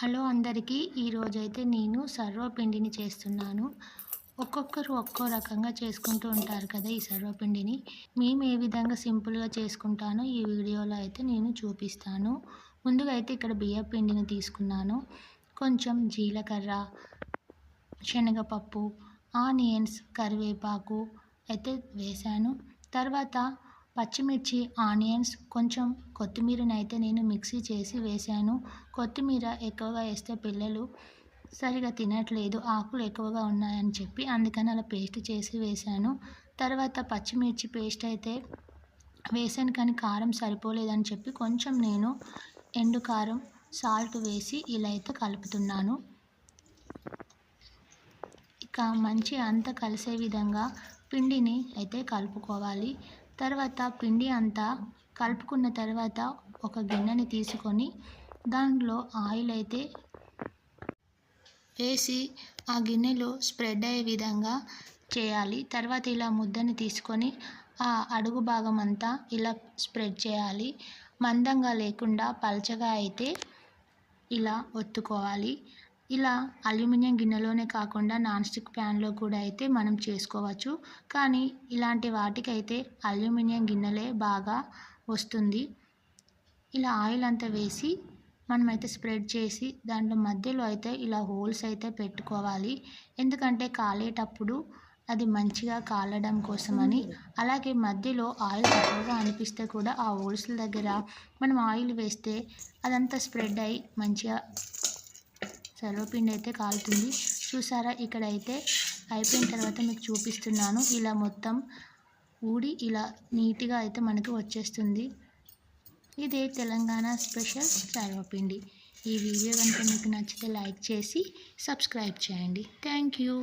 Hello అందరికీ ఈరోజైతే నేను సర్వపిండిని చేస్తున్నాను. ఒక్కొక్కరు ఒక్కో రకంగా చేసుకుంటూ ఉంటారు కదా ఈ సర్వపిండిని. మేము ఏ విధంగా సింపుల్గా చేసుకుంటానో ఈ వీడియోలో అయితే నేను చూపిస్తాను. ముందుగా అయితే ఇక్కడ బియ్య పిండిని తీసుకున్నాను. కొంచెం జీలకర్ర శనగపప్పు ఆనియన్స్ కరివేపాకు అయితే వేశాను. తర్వాత పచ్చిమిర్చి ఆనియన్స్ కొంచెం కొత్తిమీరని అయితే నేను మిక్సీ చేసి వేశాను. కొత్తిమీర ఎక్కువగా వేస్తే పిల్లలు సరిగా తినట్లేదు ఆకులు ఎక్కువగా ఉన్నాయని చెప్పి అందుకని అలా పేస్ట్ చేసి వేశాను. తర్వాత పచ్చిమిర్చి పేస్ట్ అయితే వేసాను కానీ కారం సరిపోలేదని చెప్పి కొంచెం నేను ఎండు కారం సాల్ట్ వేసి ఇలా అయితే కలుపుతున్నాను. ఇక మంచి అంతా కలిసే విధంగా పిండిని అయితే కలుపుకోవాలి. తర్వాత పిండి అంతా కలుపుకున్న తర్వాత ఒక గిన్నెని తీసుకొని దాంట్లో ఆయిల్ అయితే వేసి ఆ గిన్నెలో స్ప్రెడ్ అయ్యే విధంగా చేయాలి. తర్వాత ఇలా ముద్దని తీసుకొని ఆ అడుగు భాగం అంతా ఇలా స్ప్రెడ్ చేయాలి. మందంగా లేకుండా పలచగా అయితే ఇలా ఒత్తుకోవాలి. ఇలా అల్యూమినియం గిన్నెలోనే కాకుండా నాన్ స్టిక్ ప్యాన్లో కూడా అయితే మనం చేసుకోవచ్చు. కానీ ఇలాంటి వాటికైతే అల్యూమినియం గిన్నెలే బాగా వస్తుంది. ఇలా ఆయిల్ అంతా వేసి మనమైతే స్ప్రెడ్ చేసి దాంట్లో మధ్యలో అయితే ఇలా హోల్స్ అయితే పెట్టుకోవాలి. ఎందుకంటే కాలేటప్పుడు అది మంచిగా కాలడం కోసమని. అలాగే మధ్యలో ఆయిల్ తక్కువగా అనిపిస్తే కూడా ఆ హోల్స్ల దగ్గర మనం ఆయిల్ వేస్తే అదంతా స్ప్రెడ్ అయ్యి మంచిగా సర్వపిండి అయితే కాలుతుంది. చూసారా ఇక్కడైతే అయిపోయిన తర్వాత మీకు చూపిస్తున్నాను. ఇలా మొత్తం ఊడి ఇలా నీట్గా అయితే మనకి వచ్చేస్తుంది. ఇదే తెలంగాణ స్పెషల్ సర్వపిండి. ఈ వీడియో కనుక మీకు నచ్చితే లైక్ చేసి సబ్స్క్రైబ్ చేయండి. Thank you.